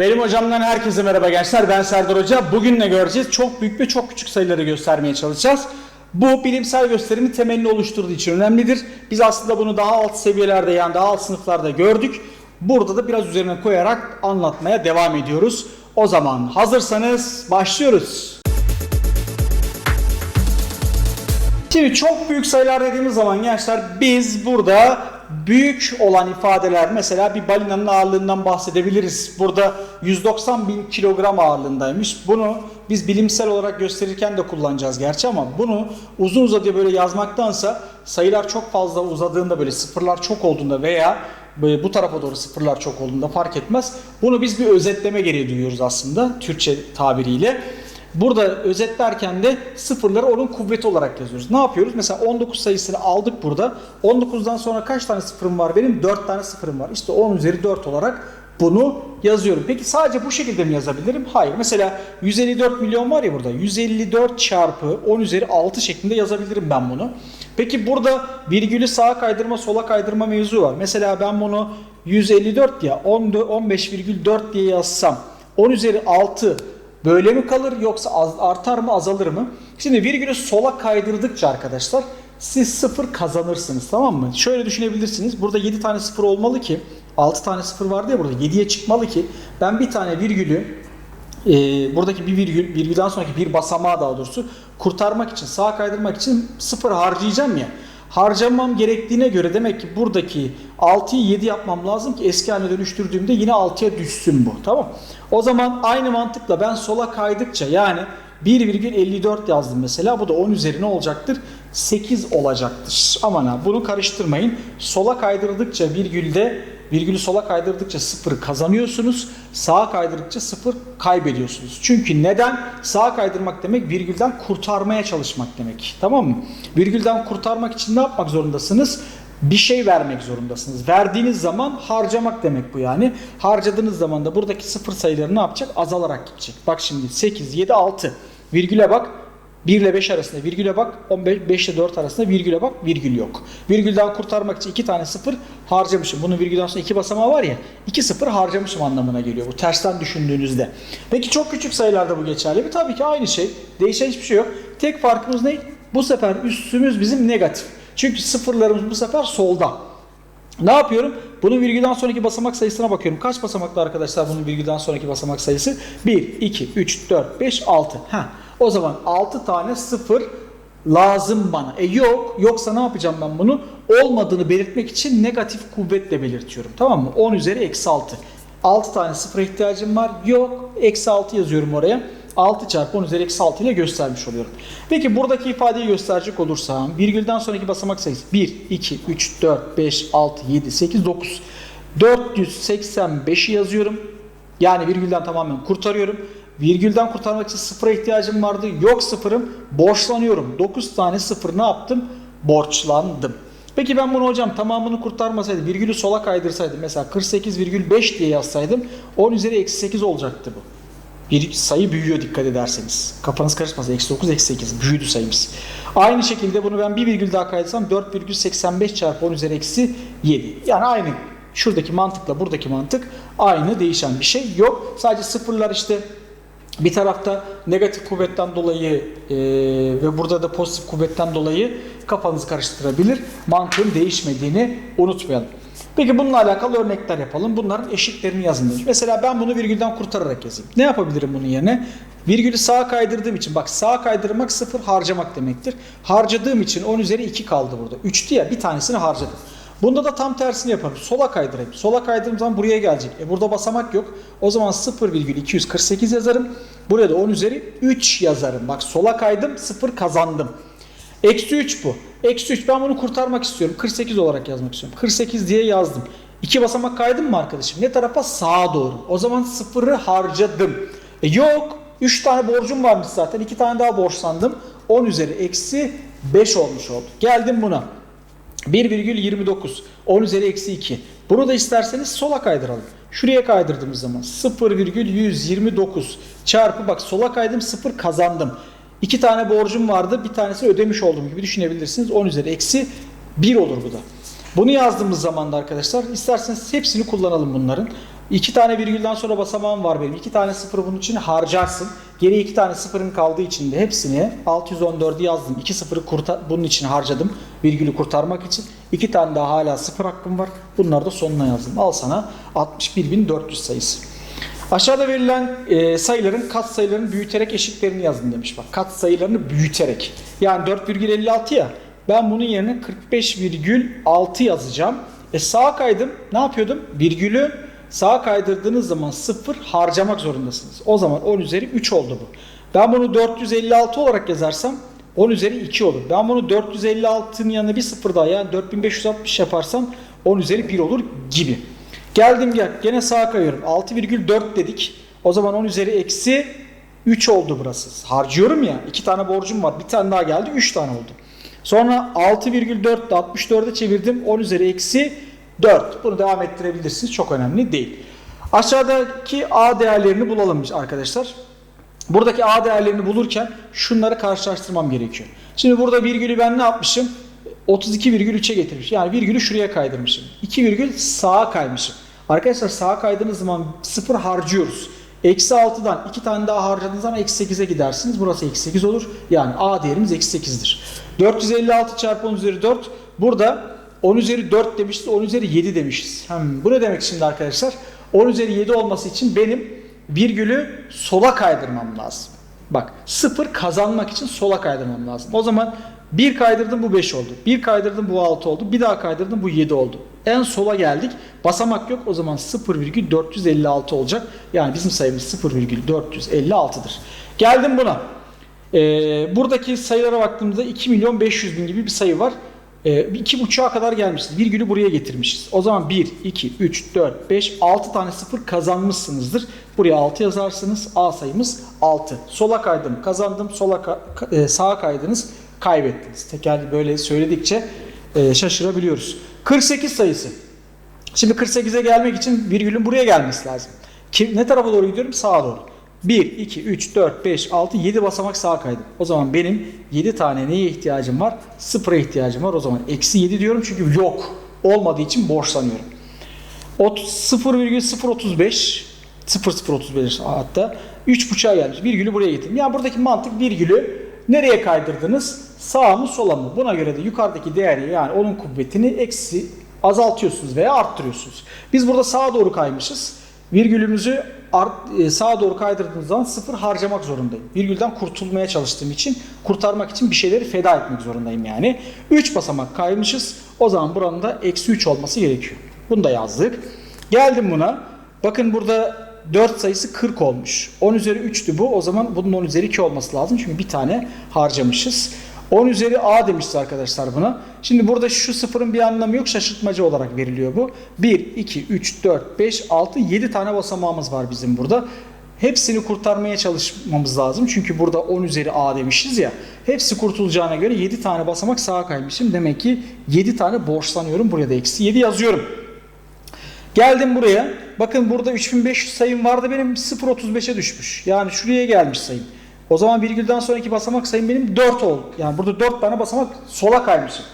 Benim hocamdan herkese merhaba gençler. Ben Serdar Hoca. Bugün ne göreceğiz? Çok büyük ve çok küçük sayıları göstermeye çalışacağız. Bu bilimsel gösterimin temelini oluşturduğu için önemlidir. Biz aslında bunu daha alt seviyelerde yani daha alt sınıflarda gördük. Burada da biraz üzerine koyarak anlatmaya devam ediyoruz. O zaman hazırsanız başlıyoruz. Şimdi çok büyük sayılar dediğimiz zaman gençler biz burada büyük olan ifadeler mesela bir balinanın ağırlığından bahsedebiliriz. Burada 190 bin kilogram ağırlığındaymış. Bunu biz bilimsel olarak gösterirken de kullanacağız gerçi ama bunu uzun uzadıya böyle yazmaktansa sayılar çok fazla uzadığında böyle sıfırlar çok olduğunda veya böyle bu tarafa doğru sıfırlar çok olduğunda fark etmez. Bunu biz bir özetleme gereği duyuyoruz aslında Türkçe tabiriyle. Burada özetlerken de sıfırları onun kuvveti olarak yazıyoruz. Ne yapıyoruz? Mesela 19 sayısını aldık burada. 19'dan sonra kaç tane sıfırım var benim? 4 tane sıfırım var. İşte 10 üzeri 4 olarak bunu yazıyorum. Peki sadece bu şekilde mi yazabilirim? Hayır. Mesela 154 milyon var ya burada. 154 çarpı 10 üzeri 6 şeklinde yazabilirim ben bunu. Peki burada virgülü sağa kaydırma sola kaydırma mevzu var. Mesela ben bunu 154 ya 15,4 diye yazsam 10 üzeri 6 Böyle mi kalır yoksa artar mı azalır mı? Şimdi virgülü sola kaydırdıkça arkadaşlar siz sıfır kazanırsınız tamam mı? Şöyle düşünebilirsiniz. Burada 7 tane sıfır olmalı ki 6 tane sıfır vardı ya burada 7'ye çıkmalı ki ben bir tane virgülü e, buradaki bir virgül virgülden sonraki bir basamağı daha doğrusu kurtarmak için sağa kaydırmak için sıfır harcayacağım ya harcamam gerektiğine göre demek ki buradaki 6'yı 7 yapmam lazım ki eski haline dönüştürdüğümde yine 6'ya düşsün bu. Tamam. O zaman aynı mantıkla ben sola kaydıkça yani 1,54 yazdım mesela. Bu da 10 üzerine olacaktır. 8 olacaktır. Aman ha bunu karıştırmayın. Sola kaydırdıkça virgülde virgülü sola kaydırdıkça 0 kazanıyorsunuz. Sağa kaydırdıkça 0 kaybediyorsunuz. Çünkü neden? Sağa kaydırmak demek virgülden kurtarmaya çalışmak demek. Tamam mı? Virgülden kurtarmak için ne yapmak zorundasınız? bir şey vermek zorundasınız. Verdiğiniz zaman harcamak demek bu yani. Harcadığınız zaman da buradaki sıfır sayıları ne yapacak? Azalarak gidecek. Bak şimdi 8, 7, 6. Virgüle bak. 1 ile 5 arasında virgüle bak. 15, 5 ile 4 arasında virgüle bak. Virgül yok. Virgülden kurtarmak için 2 tane sıfır harcamışım. Bunun virgülden sonra 2 basamağı var ya. 2 sıfır harcamışım anlamına geliyor. Bu tersten düşündüğünüzde. Peki çok küçük sayılarda bu geçerli mi? Tabii ki aynı şey. Değişen hiçbir şey yok. Tek farkımız ne? Bu sefer üstümüz bizim negatif. Çünkü sıfırlarımız bu sefer solda. Ne yapıyorum? Bunun virgülden sonraki basamak sayısına bakıyorum. Kaç basamaklı arkadaşlar bunun virgülden sonraki basamak sayısı? 1, 2, 3, 4, 5, 6. Heh. O zaman 6 tane sıfır lazım bana. E yok. Yoksa ne yapacağım ben bunu? Olmadığını belirtmek için negatif kuvvetle belirtiyorum. Tamam mı? 10 üzeri eksi 6. 6 tane sıfıra ihtiyacım var. Yok. Eksi 6 yazıyorum oraya. 6 çarpı 10 üzeri eksi 6 ile göstermiş oluyorum. Peki buradaki ifadeyi gösterecek olursam virgülden sonraki basamak sayısı 1, 2, 3, 4, 5, 6, 7, 8, 9. 485'i yazıyorum. Yani virgülden tamamen kurtarıyorum. Virgülden kurtarmak için sıfıra ihtiyacım vardı. Yok sıfırım. Borçlanıyorum. 9 tane sıfır ne yaptım? Borçlandım. Peki ben bunu hocam tamamını kurtarmasaydım, virgülü sola kaydırsaydım mesela 48,5 diye yazsaydım 10 üzeri eksi 8 olacaktı bu. Bir sayı büyüyor dikkat ederseniz. Kafanız karışmasın. Eksi 9, eksi 8. Büyüdü sayımız. Aynı şekilde bunu ben bir virgül daha kaydırsam 4,85 çarpı 10 üzeri eksi 7. Yani aynı şuradaki mantıkla buradaki mantık aynı değişen bir şey yok. Sadece sıfırlar işte bir tarafta negatif kuvvetten dolayı e, ve burada da pozitif kuvvetten dolayı kafanızı karıştırabilir. Mantığın değişmediğini unutmayalım. Peki bununla alakalı örnekler yapalım. Bunların eşitlerini yazın. Mesela ben bunu virgülden kurtararak yazayım. Ne yapabilirim bunun yerine? Virgülü sağa kaydırdığım için bak sağa kaydırmak sıfır harcamak demektir. Harcadığım için 10 üzeri 2 kaldı burada. 3'tü ya bir tanesini harcadım. Bunda da tam tersini yaparım. Sola kaydırayım. Sola kaydırdığım zaman buraya gelecek. E burada basamak yok. O zaman 0,248 yazarım. Buraya da 10 üzeri 3 yazarım. Bak sola kaydım 0 kazandım. Eksi 3 bu. Eksi 3 ben bunu kurtarmak istiyorum. 48 olarak yazmak istiyorum. 48 diye yazdım. İki basamak kaydım mı arkadaşım? Ne tarafa? Sağa doğru. O zaman sıfırı harcadım. E yok. 3 tane borcum varmış zaten. 2 tane daha borçlandım. 10 üzeri eksi 5 olmuş oldu. Geldim buna. 1,29. 10 üzeri eksi 2. Bunu da isterseniz sola kaydıralım. Şuraya kaydırdığımız zaman 0,129 çarpı bak sola kaydım 0 kazandım. İki tane borcum vardı. Bir tanesi ödemiş olduğum gibi düşünebilirsiniz. 10 üzeri eksi 1 olur bu da. Bunu yazdığımız zaman da arkadaşlar isterseniz hepsini kullanalım bunların. İki tane virgülden sonra basamağım var benim. İki tane sıfır bunun için harcarsın. Geriye iki tane sıfırın kaldığı için de hepsini 614'ü yazdım. İki sıfırı kurtar, bunun için harcadım. Virgülü kurtarmak için. İki tane daha hala sıfır hakkım var. Bunları da sonuna yazdım. Al sana 61.400 sayısı. Aşağıda verilen e, sayıların kat sayılarını büyüterek eşitlerini yazın demiş. Bak kat sayılarını büyüterek. Yani 4,56 ya. Ben bunun yerine 45,6 yazacağım. E sağa kaydım. Ne yapıyordum? Virgülü sağa kaydırdığınız zaman 0 harcamak zorundasınız. O zaman 10 üzeri 3 oldu bu. Ben bunu 456 olarak yazarsam 10 üzeri 2 olur. Ben bunu 456'nın yanına bir sıfır daha yani 4560 yaparsam 10 üzeri 1 olur gibi. Geldim gel. Gene sağa kayıyorum. 6,4 dedik. O zaman 10 üzeri eksi 3 oldu burası. Harcıyorum ya. 2 tane borcum var. Bir tane daha geldi. 3 tane oldu. Sonra 6,4 de 64'e çevirdim. 10 üzeri eksi 4. Bunu devam ettirebilirsiniz. Çok önemli değil. Aşağıdaki A değerlerini bulalım biz arkadaşlar. Buradaki A değerlerini bulurken şunları karşılaştırmam gerekiyor. Şimdi burada virgülü ben ne yapmışım? 32,3'e getirmiş. Yani virgülü şuraya kaydırmışım. 2 virgül sağa kaymışım. Arkadaşlar sağa kaydığınız zaman 0 harcıyoruz. Eksi 6'dan 2 tane daha harcadığınız zaman eksi 8'e gidersiniz. Burası eksi 8 olur. Yani A değerimiz eksi 8'dir. 456 çarpı 10 üzeri 4. Burada 10 üzeri 4 demişiz. 10 üzeri 7 demişiz. Hem bu ne demek şimdi arkadaşlar? 10 üzeri 7 olması için benim virgülü sola kaydırmam lazım. Bak 0 kazanmak için sola kaydırmam lazım. O zaman 1 kaydırdım bu 5 oldu. 1 kaydırdım bu 6 oldu. Bir daha kaydırdım bu 7 oldu. En sola geldik. Basamak yok. O zaman 0,456 olacak. Yani bizim sayımız 0,456'dır. Geldim buna. Ee, buradaki sayılara baktığımızda 2 milyon 500 bin gibi bir sayı var. Ee, iki buçuğa kadar gelmişiz. Virgülü buraya getirmişiz. O zaman 1, 2, 3, 4, 5, 6 tane sıfır kazanmışsınızdır. Buraya 6 yazarsınız. A sayımız 6. Sola kaydım kazandım. Sola ka- e, sağa kaydınız kaybettiniz. Teker böyle söyledikçe e, şaşırabiliyoruz. 48 sayısı. Şimdi 48'e gelmek için virgülün buraya gelmesi lazım. Kim, ne tarafa doğru gidiyorum? Sağa doğru. 1, 2, 3, 4, 5, 6, 7 basamak sağa kaydım. O zaman benim 7 tane neye ihtiyacım var? Sıfıra ihtiyacım var. O zaman eksi 7 diyorum çünkü yok. Olmadığı için borçlanıyorum. Ot- 0,035 0035 hatta 3.5'a gelmiş. Virgülü buraya getirdim. Yani buradaki mantık virgülü nereye kaydırdınız? Sağa mı sola mı? Buna göre de yukarıdaki değeri yani onun kuvvetini eksi azaltıyorsunuz veya arttırıyorsunuz. Biz burada sağa doğru kaymışız. Virgülümüzü e, sağa doğru kaydırdığınız zaman sıfır harcamak zorundayım. Virgülden kurtulmaya çalıştığım için, kurtarmak için bir şeyleri feda etmek zorundayım yani. 3 basamak kaymışız. O zaman buranın da eksi 3 olması gerekiyor. Bunu da yazdık. Geldim buna. Bakın burada 4 sayısı 40 olmuş. 10 üzeri 3'tü bu. O zaman bunun 10 üzeri 2 olması lazım. Çünkü bir tane harcamışız. 10 üzeri A demişiz arkadaşlar buna. Şimdi burada şu sıfırın bir anlamı yok. Şaşırtmacı olarak veriliyor bu. 1, 2, 3, 4, 5, 6, 7 tane basamağımız var bizim burada. Hepsini kurtarmaya çalışmamız lazım. Çünkü burada 10 üzeri A demişiz ya. Hepsi kurtulacağına göre 7 tane basamak sağa kaymışım. Demek ki 7 tane borçlanıyorum. Buraya da eksi 7 yazıyorum. Geldim buraya. Bakın burada 3500 sayım vardı benim 0.35'e düşmüş. Yani şuraya gelmiş sayım. O zaman virgülden sonraki basamak sayım benim 4 oldu. Yani burada 4 tane basamak sola kaymışım.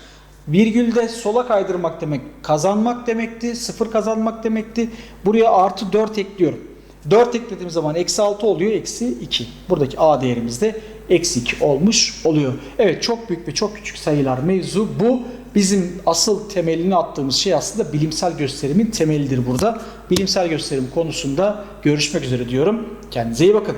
Virgülde sola kaydırmak demek kazanmak demekti. 0 kazanmak demekti. Buraya artı 4 ekliyorum. 4 eklediğim zaman eksi 6 oluyor. Eksi 2. Buradaki A değerimiz de eksi 2 olmuş oluyor. Evet çok büyük ve çok küçük sayılar mevzu bu. Bizim asıl temelini attığımız şey aslında bilimsel gösterimin temelidir burada. Bilimsel gösterim konusunda görüşmek üzere diyorum. Kendinize iyi bakın.